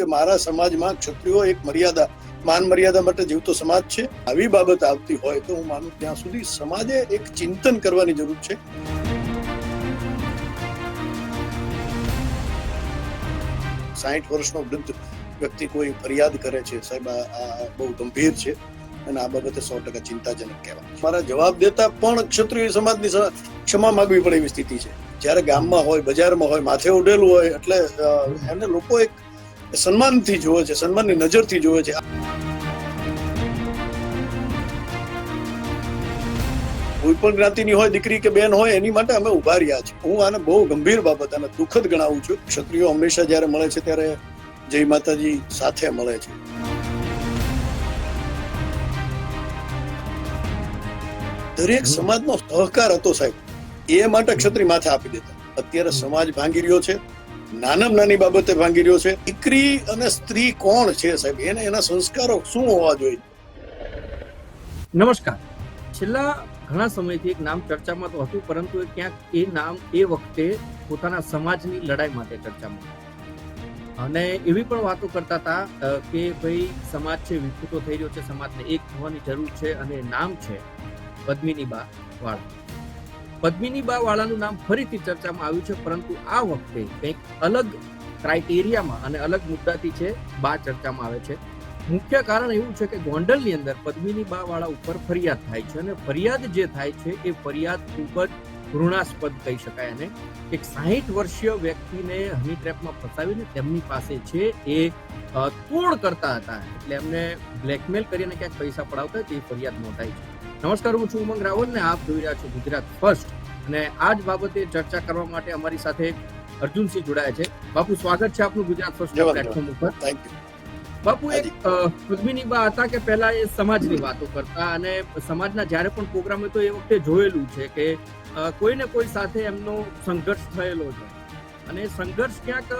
કે મારા સમાજમાં ક્ષત્રિયો એક મર્યાદા, માન મર્યાદા માટે જીવતો સમાજ છે. આવી બાબત આવતી હોય તો હું માનું ત્યાં સુધી સમાજે એક ચિંતન કરવાની જરૂર છે. સાહીઠ વર્ષનો વૃદ્ધ વ્યક્તિ કોઈ ફરિયાદ કરે છે, સાહેબ, આ બહુ ગંભીર છે અને આ બાબતે સો ટકા ચિંતાજનક કહેવાય મારા જવાબ દેતા પણ ક્ષત્રિય સમાજની ક્ષમા માગવી પડે એવી સ્થિતિ છે. જ્યારે ગામમાં હોય, બજારમાં હોય, માથે ઉડેલું હોય, એટલે એને લોકો એક સન્માનથી જુએ છે સન્માનની નજરથી જુએ છે. કોઈ પણ જ્ઞાતિની હોય દીકરી કે બેન હોય એની માટે અમે ઊભા રહ્યા છીએ. હું આને બહુ ગંભીર બાબત અને દુઃખદ ગણાવું છું. ક્ષત્રિયો હંમેશા જ્યારે મળે છે ત્યારે જય માતાજી સાથે મળે છે. દરેક સમાજનો સહકાર હતો સાહેબ. એ માટે ક્ષત્રિય માથે આપી દેતા. અત્યારે સમાજ ભાંગી રહ્યો છે. નાનામાં નાની બાબતે ભાંગી રહ્યો છે. દીકરી અને સ્ત્રી કોણ છે સાહેબ? એને એના સંસ્કારો શું હોવા જોઈએ? નમસ્કાર. છેલ્લા ઘણા સમયથી એક નામ ચર્ચામાં તો હતું, પરંતુ એ ક્યાંક એ નામ એ વખતે પોતાના સમાજની લડાઈ માટે ચર્ચામાં અને એવી પણ વાતો કરતા હતા કે ભાઈ સમાજ છે વિકૃતો થઈ રહ્યો છે, સમાજને એક થવાની જરૂર છે અને નામ છે પદ્મિની બા વાળા. પદ્મિની બા વાળાનું નામ ફરીથી ચર્ચામાં આવ્યું છે, પરંતુ આ વખતે કંઈક અલગ ક્રાઇટેરિયામાં અને અલગ મુદ્દાથી છે, બા ચર્ચામાં આવે છે. મુખ્ય કારણ એવું છે કે ગોંડલની અંદર પદ્મિની બા વાળા ઉપર ફરિયાદ થાય છે અને ફરિયાદ જે થાય છે એ ફરિયાદ ખૂબ જ ઘૃણાસ્પદ કહી શકાય અને એક સાહીઠ વર્ષીય વ્યક્તિને હની ટ્રેપમાં ફસાવીને તેમની પાસે છે એ તોડ કરતા હતા? એટલે એમને બ્લેકમેલ કરીને ક્યાંક પૈસા પડાવતા તે ફરિયાદ નોંધાઈ છે. નમસ્કાર હું છું ઉમંગ રાવલ ને આપ જોઈ રહ્યા છો ગુજરાત ફર્સ્ટ. અને આ જ બાબતે ચર્ચા કરવા માટે અમારી સાથે અર્જુનસિંહ જોડાયા છે. બાપુ સ્વાગત છે આપનું ગુજરાત ફર્સ્ટ પ્લેટફોર્મ ઉપર. બાપુ એક પદ્મિની બા હતા કે પહેલા એ સમાજની વાતો કરતા અને સમાજના જ્યારે પણ પ્રોગ્રામ હતો એ વખતે જોયેલું છે કે કોઈને કોઈ સાથે એમનો સંઘર્ષ થયેલો છે. અને સંઘર્ષ ક્યાંક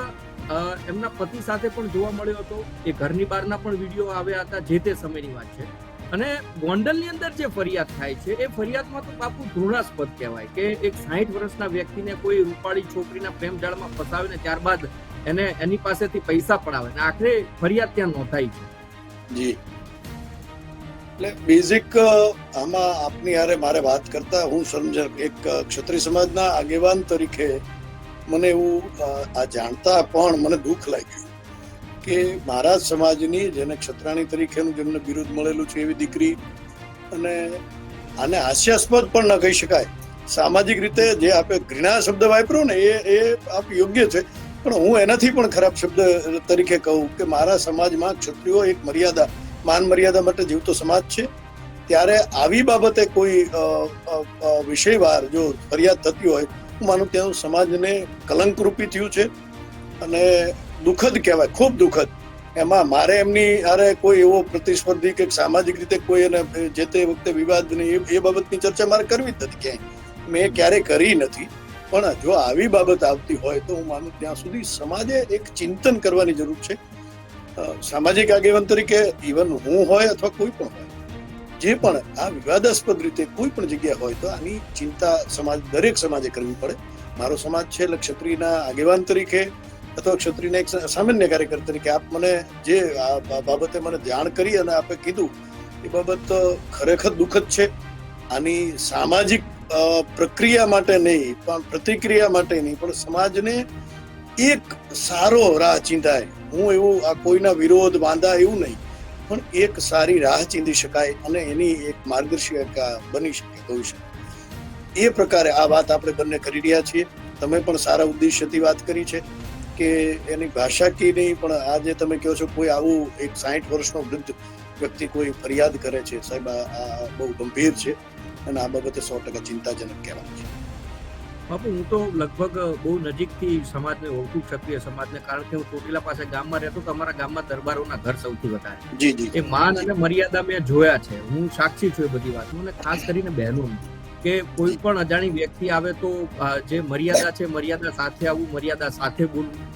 એમના પતિ સાથે પણ જોવા મળ્યો હતો. એ ઘરની બહારના પણ વીડિયો આવ્યા હતા જે તે સમયની વાત છે. અને ગોંડલની અંદર જે ફરિયાદ થાય છે, એ ફરિયાદમાં તો બાપુ ઘૃણાસ્પદ કહેવાય કે એક સાહીઠ વર્ષના વ્યક્તિને કોઈ રૂપાળી છોકરીના પ્રેમ જાળમાં ફસાવીને ત્યારબાદ એને એની પાસેથી પૈસા પડાવે અને આખરે ફરિયાદ ત્યાં નોંધાઈ છે. જી. એટલે બેઝિક આમાં આપની હારે મારે વાત કરતા હું સમજ એક ક્ષત્રિય સમાજના આગેવાન તરીકે મને એવું આ જાણતા પણ મને દુઃખ લાગ્યું. કે મારા સમાજની, જેને ક્ષત્રાણી તરીકેનું જેમને બિરુદ મળેલું છે એવી દીકરી, અને આને હાસ્યાસ્પદ પણ ન કહી શકાય. સામાજિક રીતે જે આપણે ઘૃણા શબ્દ વાપર્યો ને, એ એ આપ યોગ્ય છે. પણ હું એનાથી પણ ખરાબ શબ્દ તરીકે કહું કે મારા સમાજમાં ક્ષત્રિયો એક મર્યાદા, માન મર્યાદા માટે જીવતો સમાજ છે. ત્યારે આવી બાબતે કોઈ વિષયવાર જો ફરિયાદ થતી હોય, હું માનું ત્યાં સમાજને કલંકરૂપી થયું છે. અને દુઃખદ કહેવાય, ખૂબ દુઃખદ. એમાં મારે એમની હારે કોઈ એવો પ્રતિસ્પર્ધી કે સામાજિક રીતે કોઈ એને જે તે વખતે વિવાદ નહીં એ બાબતની ચર્ચા મારે કરવી જ નથી ક્યાંય. મેં ક્યારેય કરી નથી. પણ જો આવી બાબત આવતી હોય તો હું માનું ત્યાં સુધી સમાજે એક ચિંતન કરવાની જરૂર છે. સામાજિક આગેવાન તરીકે ઇવન હું હોય અથવા કોઈ પણ હોય, જે પણ આ વિવાદાસ્પદ રીતે કોઈ પણ જગ્યા હોય તો આની ચિંતા સમાજ દરેક સમાજે કરવી પડે. મારો સમાજ છે એટલે ક્ષત્રિયના આગેવાન તરીકે અથવા ક્ષત્રિયના એક સામાન્ય કાર્યકર તરીકે આપ મને જે આ બાબતે મને ધ્યાન કરી અને આપે કીધું, એ બાબત ખરેખર દુઃખદ છે. આની સામાજિક પ્રક્રિયા માટે નહીં, પણ પ્રતિક્રિયા માટે નહીં, પણ સમાજને એક સારો રાહ ચિંધાય. હું એવું આ કોઈના વિરોધ વાંધા એવું નહીં, પણ એક સારી રાહ ચીંધી શકાય અને એની એક માર્ગદર્શિકા બની શકે ભવિષ્ય એ પ્રકારે આ વાત આપણે બંને કરી રહ્યા છીએ. તમે પણ સારા ઉદ્દેશ્યથી વાત કરી છે. કે એની ભાષા કી નહીં પણ આજે તમે કહો છો કોઈ આવું એક સાહીઠ વર્ષનો વૃદ્ધ વ્યક્તિ કોઈ ફરિયાદ કરે છે સાહેબ આ બહુ ગંભીર છે અને આ બાબતે સો ટકા ચિંતાજનક કહેવાય છે. બાપુ હું તો લગભગ બહુ નજીકથી સમાજને ઓળખું ક્ષત્રિય સમાજને કારણ કે હું ચોટીલા પાસે ગામમાં રહેતો તો અમારા ગામમાં દરબારોના ઘર સૌથી વધારે. એ માન અને મર્યાદા મેં જોયા છે. હું સાક્ષી છું એ બધી વાત અને ખાસ કરીને બહેનો કે કોઈ પણ અજાણી વ્યક્તિ આવે તો જે મર્યાદા છે મર્યાદા સાથે આવવું મર્યાદા સાથે બોલવું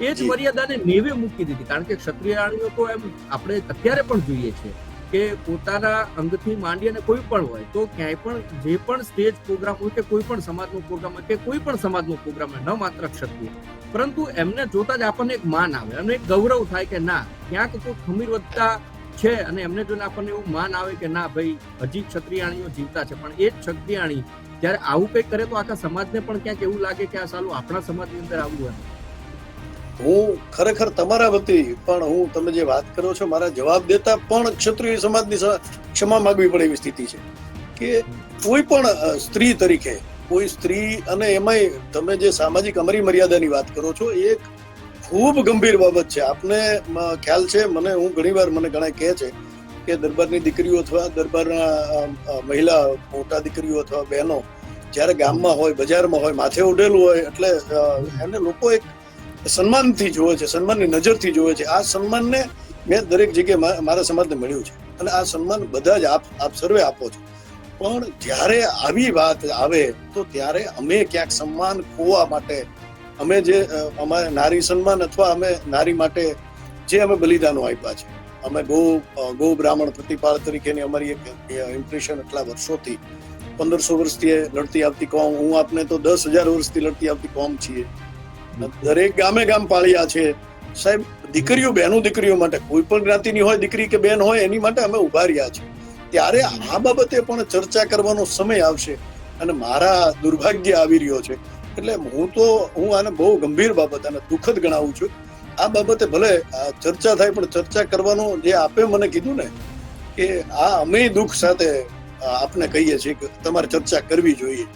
એ જ મર્યાદાને નેવે મૂકી દીધી. કારણ કે ક્ષત્રિયાણીઓ તો એમ આપણે અત્યારે પણ જોઈએ છે કે પોતાના અંગથી માંડી અને કોઈ પણ હોય તો ક્યાંય પણ જે પણ સ્ટેજ પ્રોગ્રામ હોય કે કોઈ પણ સમાજનો પ્રોગ્રામ હોય કે કોઈ પણ સમાજનો પ્રોગ્રામ હોય ન માત્ર ક્ષત્રિય. પરંતુ એમને જોતા જ આપણને એક માન આવે અને એક ગૌરવ થાય કે ના ક્યાંક તો ખમીર વધતા છે અને એમને જોઈને આપણને એવું માન આવે કે ના ભાઈ, હજી ક્ષત્રિયાણીઓ જીવતા છે. પણ એ જ ક્ષત્રિયાણી જ્યારે આવું કંઈક કરે તો આખા સમાજને પણ ક્યાંક એવું લાગે કે આ સાલું આપણા સમાજની અંદર આવું હોય. હું ખરેખર તમારા વતી, પણ હું તમે જે વાત કરો છો મારા જવાબ દેતા પણ ક્ષત્રિય સમાજની ક્ષમા માંગવી પડે એવી સ્થિતિ છે. કે કોઈ પણ સ્ત્રી તરીકે, કોઈ સ્ત્રી અને એમાંય તમે જે સામાજિક અમરી મર્યાદાની વાત કરો છો એક ખૂબ ગંભીર બાબત છે. આપને ખ્યાલ છે, મને, હું ઘણીવાર મને ઘણા કહે છે કે દરબારની દીકરીઓ અથવા દરબારના મહિલા, મોટા દીકરીઓ અથવા બહેનો જ્યારે ગામમાં હોય, બજારમાં હોય, માથે ઉડેલું હોય એટલે એને લોકો એક સન્માનથી જોવે છે, સન્માનની નજરથી જોવે છે. આ સન્માનને મેં દરેક જગ્યાએ મારા સમાજને મળ્યું છે. અને આ સન્માન બધા જ આપ આપ સર્વે આપો છો. પણ જ્યારે આવી વાત આવે, તો ત્યારે અમે ક્યાંક સન્માન ખોવા માટે અમે જે અમારે નારી સન્માન અથવા અમે નારી માટે જે અમે બલિદાનો આપ્યા છે, અમે ગો ગો બ્રાહ્મણ પ્રતિપાળ તરીકેની અમારી એક ઇમ્પ્રેશન એટલા વર્ષોથી પંદરસો વર્ષથી લડતી આવતી કોમ, હું આપને તો દસ હજાર વર્ષથી લડતી આવતી કોમ છીએ. દરેક ગામે ગામ પાળ્યા છે. સાહેબ, દીકરીઓ, બહેનો દીકરીઓ માટે, કોઈ પણ જ્ઞાતિની હોય, દીકરી કે બેન હોય, એની માટે અમે ઊભા રહ્યા છીએ. ત્યારે આ બાબતે પણ ચર્ચા કરવાનો સમય આવશે અને મારા દુર્ભાગ્ય આવી રહ્યો છે. એટલે હું તો, હું આને બહુ ગંભીર બાબત અને દુઃખદ ગણાવું છું. આ બાબતે ભલે ચર્ચા થાય, પણ ચર્ચા કરવાનું જે આપે મને કીધું ને, કે આ અમે દુઃખ સાથે આપને કહીએ છીએ કે તમારે ચર્ચા કરવી જોઈએ.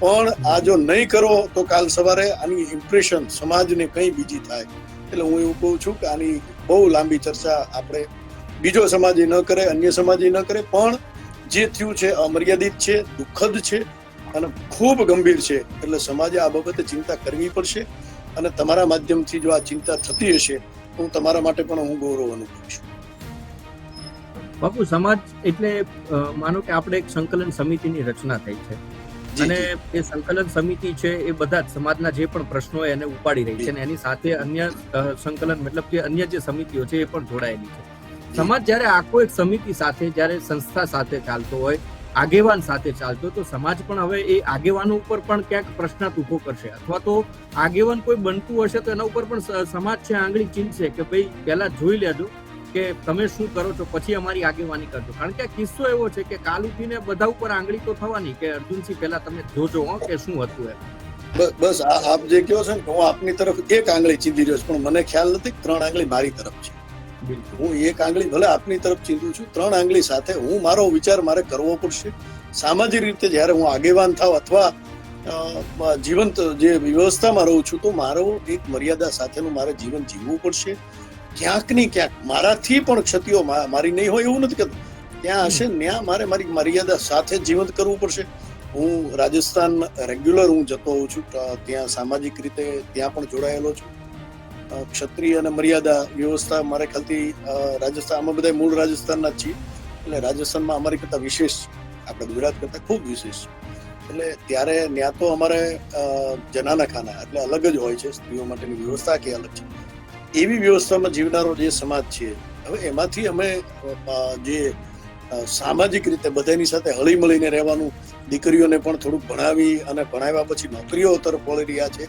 પણ આ જો નહીં કરો, તો કાલ સવારે આની ઇમ્પ્રેશન સમાજને કઈ બીજી થાય. એટલે હું એવું કહું છું કે આની બહુ લાંબી ચર્ચા આપણે બીજો સમાજ ન કરે, અન્ય સમાજ ન કરે, પણ જે થયું છે, અમર્યાદિત છે, દુઃખદ છે અને ખૂબ ગંભીર છે. એટલે સમાજે આ બાબતે ચિંતા કરવી પડશે અને તમારા માધ્યમથી જો આ ચિંતા થતી હશે તો હું તમારા માટે પણ હું ગૌરવ અનુભવીશ. બાપુ સમાજ એટલે માનો કે આપણે એક સંકલન સમિતિની રચના થઈ છે. અને એ સંકલન સમિતિ છે એ બધા જ સમાજના જે પણ પ્રશ્નો એને ઉપાડી રહી છે અને એની સાથે અન્ય સંકલન મતલબ કે અન્ય જે સમિતિઓ છે એ પણ જોડાયેલી છે. સમાજ જ્યારે આખો એક સમિતિ સાથે જ્યારે સંસ્થા સાથે ચાલતો હોય આગેવાન સાથે ચાલતો તો સમાજ પણ હવે એ આગેવાનો ઉપર પણ ક્યાંક પ્રશ્નાર્થ ઊભો કરશે. અથવા તો આગેવાન કોઈ બનતું હશે તો એના ઉપર પણ સમાજ છે આંગળી ચીંધશે કે ભાઈ પહેલા જોઈ લેજો કે તમે શું કરો છો, પછી અમારી આગેવાની કરજો. કારણ કે આ કિસ્સો એવો છે કે કાલ ઉઠીને બધા ઉપર આંગળી તો થવાની કે અર્જુનસિંહ પહેલા તમે જોજો કે શું હતું એમ. બસ આપ જે કહો છો ને, હું આપની તરફ એક આંગળી ચીંધી રહ્યો છું, પણ મને ખ્યાલ નથી ત્રણ આંગળી મારી તરફ છે. હું એક આંગળી ભલે આપની તરફ ચીંધું છું, ત્રણ આંગળી સાથે હું મારો વિચાર મારે કરવો પડશે. સામાજિક રીતે જ્યારે હું આગેવાન થાવ અથવા જીવંત જે વ્યવસ્થામાં રહું છું તો મારો એક મર્યાદા સાથેનું મારે જીવન જીવવું પડશે. ક્યાંક ને ક્યાંક મારાથી પણ ક્ષતિઓ મારી નહીં હોય એવું નથી કહેતું. ત્યાં હશે ત્યાં મારે મારી મર્યાદા સાથે જીવંત કરવું પડશે. હું રાજસ્થાન રેગ્યુલર હું જતો હોઉં છું ત્યાં સામાજિક રીતે ત્યાં પણ જોડાયેલો છું. ક્ષત્રિય અને મર્યાદા વ્યવસ્થા મારા ખ્યાલથી રાજસ્થાન, અમે બધા મૂળ રાજસ્થાનના જ છીએ. એટલે રાજસ્થાનમાં અમારી કરતાં વિશેષ આપણે ગુજરાત કરતાં ખૂબ વિશેષ એટલે ત્યારે ત્યાં તો અમારે જનાના ખાના, એટલે અલગ જ હોય છે. સ્ત્રીઓ માટેની વ્યવસ્થા કે અલગ છે. એવી વ્યવસ્થામાં જીવનારો જે સમાજ છે, હવે એમાંથી અમે જે સામાજિક રીતે બધાની સાથે હળી મળીને રહેવાનું, દીકરીઓને પણ થોડુંક ભણાવી અને ભણાવ્યા પછી નોકરીઓ તરફ વળી રહ્યા છે.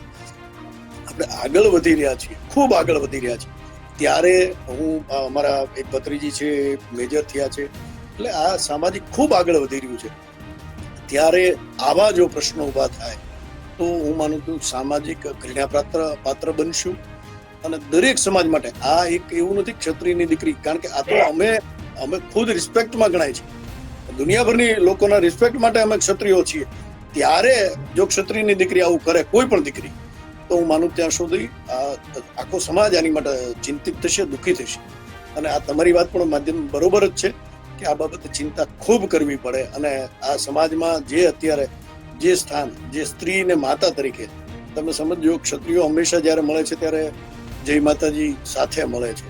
આપણે આગળ વધી રહ્યા છીએ, ખૂબ આગળ વધી રહ્યા છીએ. ત્યારે હું અમારા એક ભત્રીજી છે મેજર થયા છે, એટલે આ સામાજિક ખૂબ આગળ વધી રહ્યું છે. ત્યારે આવા જો પ્રશ્નો ઊભા થાય, તો હું માનું છું સામાજિક ઘૃણા પાત્ર પાત્ર બનશું. અને દરેક સમાજ માટે, આ એક એવું નથી ક્ષત્રિયની દીકરી, કારણ કે આ તો અમે અમે ખુદ રિસ્પેક્ટમાં ગણાય છે. દુનિયાભરની લોકોના રિસ્પેક્ટ માટે અમે ક્ષત્રિયો છીએ. ત્યારે જો ક્ષત્રિયની દીકરી આવું કરે, કોઈ પણ દીકરી તો હું માનું ત્યાં સુધી આખો સમાજ આની માટે ચિંતિત થશે, દુઃખી થશે. અને આ તમારી વાત પણ માધ્યમ બરોબર જ છે કે આ બાબતે ચિંતા ખૂબ કરવી પડે અને આ સમાજમાં જે અત્યારે જે સ્થાન, જે સ્ત્રી ને માતા તરીકે, તમે સમજો ક્ષત્રિયો હંમેશા જ્યારે મળે છે ત્યારે જય માતાજી સાથે મળે છે.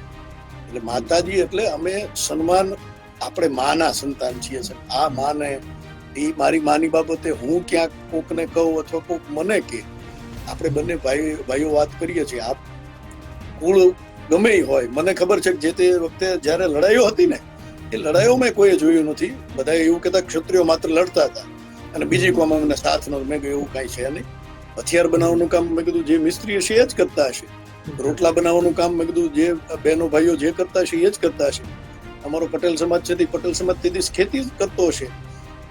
એટલે માતાજી એટલે અમે સન્માન આપણે માના સંતાન છીએ સર. આ માને, એ મારી માની બાબતે હું ક્યાંક કોકને કહું અથવા કોક મને કે આપણે બંને ભાઈ ભાઈઓ વાત કરીએ છીએ આપ કુળ ગમે હોય. મને ખબર છે કે જે તે વખતે જ્યારે લડાઈઓ હતી ને એ લડાઈઓ મેં કોઈએ જોયું નથી. બધા એવું કહેતા ક્ષત્રિયો માત્ર લડતા હતા. અને બીજી કોમ અમને સાથ નો મેં એવું કાંઈ છે નહીં. હથિયાર બનાવવાનું કામ મેં કીધું જે મિસ્ત્રી હશે એ જ કરતા હશે. રોટલા બનાવવાનું કામ મેં કીધું જે બહેનો ભાઈઓ જે કરતા હશે એ જ કરતા હશે. અમારો પટેલ સમાજ છે તે પટેલ સમાજ તેથી ખેતી જ કરતો હશે.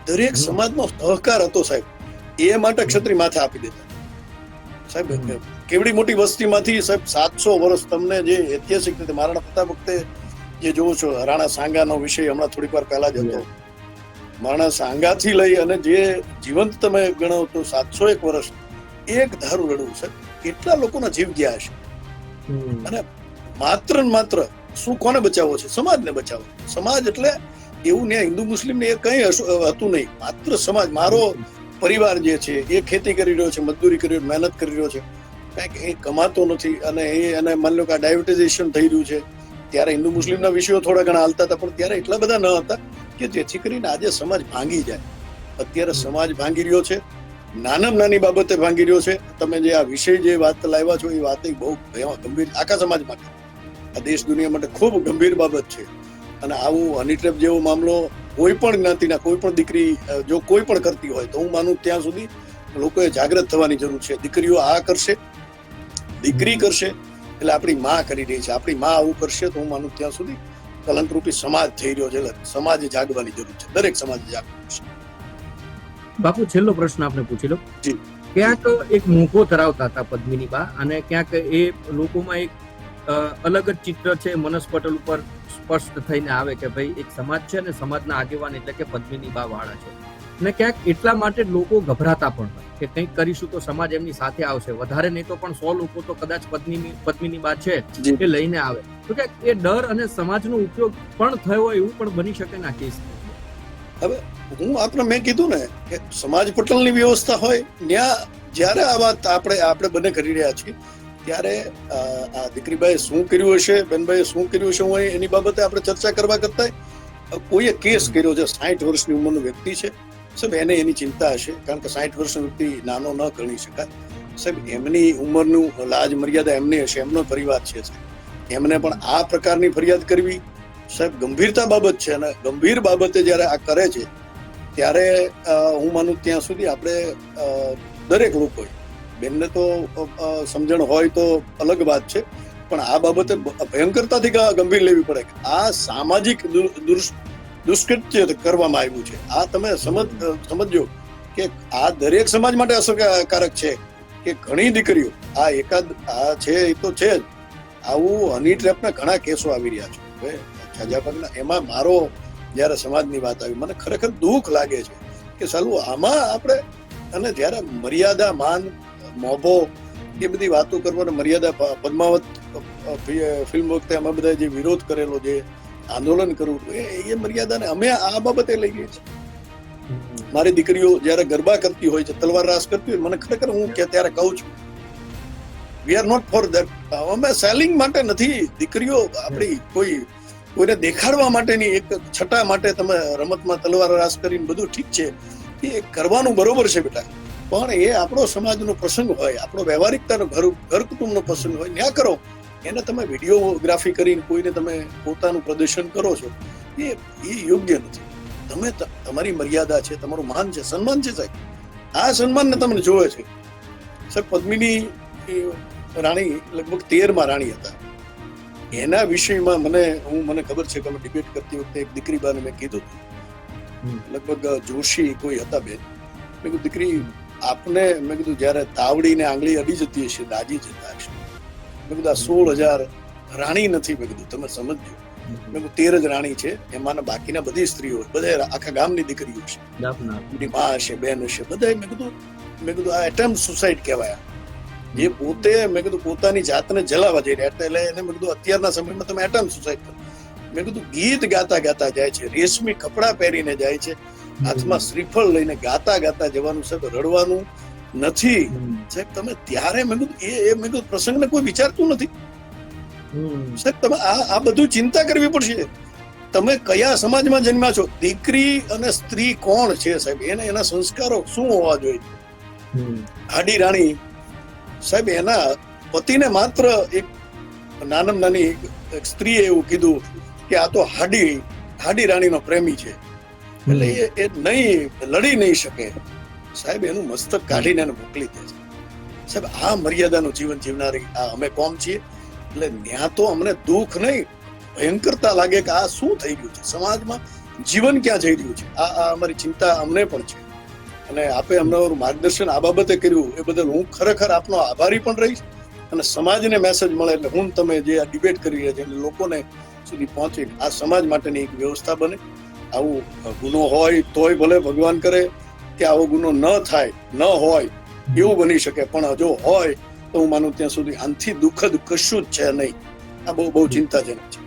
દરેક સમાજનો સહકાર હતો સાહેબ. એ માટે ક્ષત્રિય માથે આપી દેતા. સાહેબ કેવડી મોટી વસ્તીમાંથી સાહેબ સાતસો વર્ષ તમને જે ઐતિહાસિક રીતે મહારાણા પ્રતાપ વખતે જે જોવો છો રાણા સાંગાનો વિષય હમણાં થોડીક વાર પહેલા જ હતો. મહારાણા સાંગાથી લઈ અને જે જીવંત તમે ગણો તો સાતસો એક વર્ષ એક ધારું લડવું છે કેટલા લોકોના જીવ ગયા હશે? અને માત્ર ને માત્ર શું કોને બચાવવો છે? સમાજને બચાવો સમાજ એટલે એવું ને હિન્દુ મુસ્લિમ ને એ કઈ હતું નહીં. માત્ર સમાજ મારો પરિવાર જે છે એ ખેતી કરી રહ્યો છે મજદૂરી કરી રહ્યો મહેનત કરી રહ્યો છે. કાંઈક એ કમાતો નથી અને એ અને માની લો કે આ ડાયબિટીઝેશન થઈ રહ્યું છે ત્યારે હિન્દુ મુસ્લિમના વિષયો થોડા ઘણા હાલતા હતા પણ ત્યારે એટલા બધા ન હતા કે જેથી કરીને આજે સમાજ ભાંગી જાય. અત્યારે સમાજ ભાંગી રહ્યો છે નાનામાં નાની બાબતે ભાંગી રહ્યો છે. તમે જે આ વિષય જે વાત લાવ્યા છો એ વાત બહુ ગંભીર આખા સમાજ માટે. આ દેશ દુનિયા માટે ખૂબ ગંભીર બાબત છે. અને આવું હની ટ્રેપ જેવો મામલો કોઈ પણ જ્ઞાતિના કોઈ પણ દીકરી જો કોઈ પણ કરતી હોય તો હું માનું ત્યાં સુધી લોકોએ જાગૃત થવાની જરૂર છે. દીકરીઓ આ કરશે દીકરી કરશે એટલે આપણી માં કરી રહી છે. આપણી માં આવું કરશે તો હું માનું ત્યાં સુધી કલંકરૂપી સમાજ થઈ રહ્યો છે. એટલે સમાજે જાગવાની જરૂર છે. દરેક સમાજે જાગવાનું છે. બાપુ છેલ્લો પ્રશ્ન આપને પૂછી લો જી. ક્યાંક એક મોકો ધરાવતા હતા પદ્મિની બા અને ક્યાંક એ લોકોમાં એક અલગ જ ચિત્ર છે મનસ પટલ ઉપર. સ્પષ્ટ થઈને આવે કે ભાઈ એક સમાજ છે અને સમાજના આગેવાન એટલે કે પદ્મિની બા વાળા છે. અને ક્યાંક એટલા માટે લોકો ગભરાતા પણ હોય કે કંઈક કરીશું તો સમાજ એમની સાથે આવશે. વધારે નહીં તો પણ સો લોકો તો કદાચ પદ્મિની પદ્મિની બા છે એ લઈને આવે. તો ક્યાંક એ ડર અને સમાજનો ઉપયોગ પણ થયો હોય એવું પણ બની શકે ના કેસ હું આપણે મેં કીધું ને કે સમાજ પટલની વ્યવસ્થા હોય ત્યાં જ્યારે આ વાત આપણે આપણે બંને કરી રહ્યા છીએ ત્યારે આ દીકરીભાઈએ શું કર્યું હશે બેનભાઈએ શું કર્યું હશે, હું એની બાબતે આપણે ચર્ચા કરવા કરતા કોઈએ કેસ કર્યો છે, સાઠ વર્ષની ઉંમરનો વ્યક્તિ છે. સાહેબ, એને એની ચિંતા હશે, કારણ કે સાઠ વર્ષનો વ્યક્તિ નાનો ન ગણી શકાય. સાહેબ, એમની ઉંમરનું લાજ, મર્યાદા એમની હશે, એમનો પરિવાર છે, સાહેબ. એમને પણ આ પ્રકારની ફરિયાદ કરવી, સાહેબ, ગંભીરતા બાબત છે અને ગંભીર બાબતે જ્યારે આ કરે છે, ત્યારે હું માનું ત્યાં સુધી આપણે દરેક લોકોએ બેનને તો સમજણ હોય તો અલગ વાત છે, પણ આ બાબતે ભયંકરતાથી ગંભીર લેવી પડે આ સામાજિક દુષ્કૃત્ય કરવામાં આવ્યું છે. આ તમે સમજ સમજો કે આ દરેક સમાજ માટે અસરકારક છે કે ઘણી દીકરીઓ, આ એકાદ, આ છે એ તો છે જ, આવું હની ટ્રેપના ઘણા કેસો આવી રહ્યા છે. જાજાભાગના, એમાં મારો જ્યારે સમાજની વાત આવી, મને ખરેખર દુઃખ લાગે છે કે સાલું આમાં આપણે, અને જ્યારે મર્યાદા માન મોભો એ બધી વાતો કરવાનો મર્યાદા પદ્માવત ફિલ્મ વખતે અમે બધા જે વિરોધ કરેલો, જે આંદોલન કરવું એ એ મર્યાદાને અમે આ બાબતે લઈ ગઈ છે મારી દીકરીઓ જ્યારે ગરબા કરતી હોય છે, તલવાર રાસ કરતી હોય, મને ખરેખર હું કે ત્યારે કહું છું we are not for that અમે સેલિંગ માટે નથી. દીકરીઓ આપણી કોઈ, કોઈને દેખાડવા માટેની એક છટા માટે તમે રમતમાં તલવાર રાસ કરીને બધું ઠીક છે. એ કરવાનું બરોબર છે બેટા. પણ એ આપણો સમાજનો પ્રસંગ હોય આપણો વ્યવહારિકતાનો ઘર ઘર કુટુંબનો પ્રસંગ હોય ત્યાં કરો. એને તમે વિડીયોગ્રાફી કરીને કોઈને તમે પોતાનું પ્રદર્શન કરો છો એ એ યોગ્ય નથી. તમે તમારી મર્યાદા છે તમારું માન છે સન્માન છે સાહેબ. આ સન્માનને તમને જોવે છે. સાહેબ પદ્મિની એ રાણી લગભગ તેરમાં રાણી હતા. એના વિષયમાં મને હું મને ખબર છે કે અમે ડિબેટ કરતી વખતે એક દીકરી બાને મેં કીધું લગભગ જોશી કોઈ હતા બેન. મેં દીકરી આપને મેં કીધું જ્યારે તાવડીને આંગળી અડી જતી હશે દાજી જતા હશે. મેં કીધું આ સોળ હજાર રાણી નથી. મેં કીધું તમે સમજજો. મેં તેર જ રાણી છે એમાં બાકીના બધી સ્ત્રીઓ બધા આખા ગામની દીકરીઓ છે. એમની મા હશે બેન હશે બધા મેં કીધું મેં કીધું આ એટમ સુસાઇડ કહેવાય. જે પોતે મેં કીધું પોતાની જાતને જલાવા જઈ રહ્યા એટલે એને મેં કીધું અત્યારના સમયમાં તમે એટમ સુસાઇડ કરો. મેં કીધું ગીત ગાતા ગાતા જાય છે રેશમી કપડાં પહેરીને જાય છે હાથમાં શ્રીફળ લઈને ગાતા ગાતા જવાનું સાહેબ રડવાનું નથી. સાહેબ તમે ત્યારે મેં કીધું એ એ મેં કીધું પ્રસંગને કોઈ વિચારતું નથી. સાહેબ તમે આ આ બધું ચિંતા કરવી પડશે. તમે કયા સમાજમાં જન્મ્યા છો? દીકરી અને સ્ત્રી કોણ છે સાહેબ? એને એના સંસ્કારો શું હોવા જોઈએ? હાડી રાણી સાહેબ એના પતિને માત્ર એક નાનામાં નાની એક- સ્ત્રીએ એવું કીધું કે આ તો હાડી હાડી રાણીનો પ્રેમી છે. એટલે એ નહીં, લડી નહીં શકે. સાહેબ, એનું મસ્તક કાઢીને એને મોકલી દે છે. સાહેબ, આ મર્યાદાનું જીવન જીવનારી આ અમે કોમ છીએ. એટલે ત્યાં તો અમને દુઃખ નહીં. ભયંકરતા લાગે કે આ શું થઈ ગયું છે? સમાજમાં જીવન ક્યાં જઈ રહ્યું છે? આ આ અમારી ચિંતા અમને પણ છે. અને આપે અમને માર્ગદર્શન આ બાબતે કર્યું, એ બદલ હું ખરેખર આપનો આભારી પણ રહીશ. અને સમાજને મેસેજ મળે એટલે હું તમે જે આ ડિબેટ કરી રહ્યા છે લોકોને સુધી પહોંચે આ સમાજ માટેની એક વ્યવસ્થા બને. આવું ગુનો હોય તોય ભલે ભગવાન કરે કે આવો ગુનો ન થાય ન હોય એવું બની શકે. પણ જો હોય તો હું માનું ત્યાં સુધી આનથી દુઃખદ કશું જ છે નહીં. આ બહુ બહુ ચિંતાજનક છે.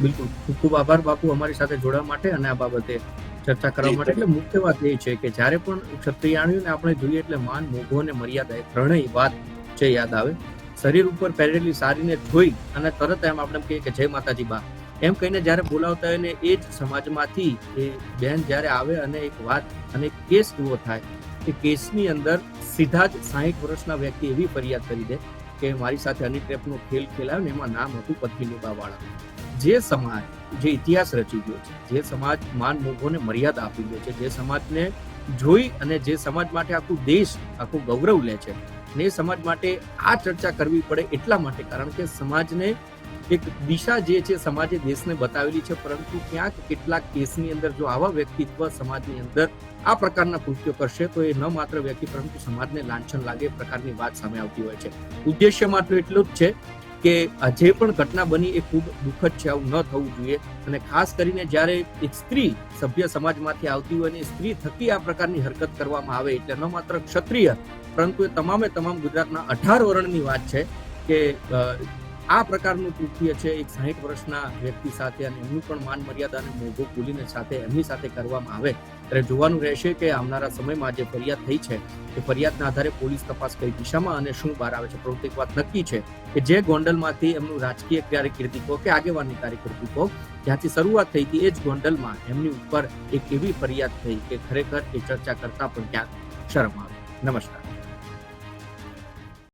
બિલકુલ. ખૂબ ખૂબ આભાર બાપુ અમારી સાથે જોડવા માટે અને આ બાબતે ચર્ચા કરવા માટે. એટલે મુખ્ય વાત એ છે કે જ્યારે પણ ક્ષત્રિયાણીઓને આપણે જોઈએ એટલે માન મોઘો અને મર્યાદા એ ત્રણેય વાત છે યાદ આવે. શરીર ઉપર પહેરેલી સારીને જોઈ અને તરત એમ આપણે કહીએ કે જય માતાજી બા. એમ કહીને જ્યારે બોલાવતા હોય ને એ જ સમાજમાંથી એ બેન જ્યારે આવે અને એક વાત અને કેસ ઊભો થાય કે કેસની અંદર સીધા જ સાહીઠ વર્ષના વ્યક્તિ એવી ફરિયાદ કરી દે કે મારી સાથે અનિટ્રેપનો ખેલ ખેલાયો ને એમાં નામ હતું પત્ની વાળા જે સમાજ, જે ઇતિહાસ રચી ગયો છે, જે સમાજ માન મોભોને મર્યાદા આપી ગયો છે, જે સમાજને જોઈ અને જે સમાજ માટે આખું દેશ આખું ગૌરવ લે છે, ને એ સમાજ માટે આ ચર્ચા કરવી પડે એટલા માટે, કારણ કે સમાજને એક દિશા જે છે સમાજે દેશને બતાવેલી છે, પરંતુ ક્યાંક કેટલાક કેસની અંદર જો આવા વ્યક્તિત્વ સમાજની અંદર આ પ્રકારના કૃત્યો કરશે, તો એ ન માત્ર વ્યક્તિ પરંતુ સમાજને લાંછન લાગે પ્રકારની વાત સામે આવતી હોય છે. ઉદ્દેશ્ય માત્ર એટલું જ છે કે જે પણ ઘટના બની એ ખૂબ દુઃખદ છે, આવું ન થવું જોઈએ. અને ખાસ કરીને જ્યારે એક સ્ત્રી સભ્ય સમાજમાંથી આવતી હોય અને સ્ત્રી થકી આ પ્રકારની હરકત કરવામાં આવે એટલે ન માત્ર ક્ષત્રિય પરંતુ એ તમામે તમામ ગુજરાતના અઢાર વર્ણની વાત છે કે આ પ્રકારનું કૃત્ય છે, એક સાહીઠ વર્ષના વ્યક્તિ સાથે અને એમનું પણ માન મર્યાદા અને મોભો ભૂલીને સાથે એમની સાથે કરવામાં આવે. ત્યારે જોવાનું રહેશે કે આવનારા સમયમાં જે ફરિયાદ થઈ છે એ ફરિયાદના આધારે પોલીસ તપાસ કઈ દિશામાં અને શું બહાર આવે છે. પરંતુ એક વાત નક્કી છે કે જે ગોંડલમાંથી એમનું રાજકીય કારકિર્દી કહો કે આગેવાની કારકિર્દી કહો, જ્યાંથી શરૂઆત થઈ હતી, એ જ ગોંડલમાં એમની ઉપર એક એવી ફરિયાદ થઈ કે ખરેખર એ ચર્ચા કરતા પણ ક્યાંક શરમ આવે. નમસ્કાર.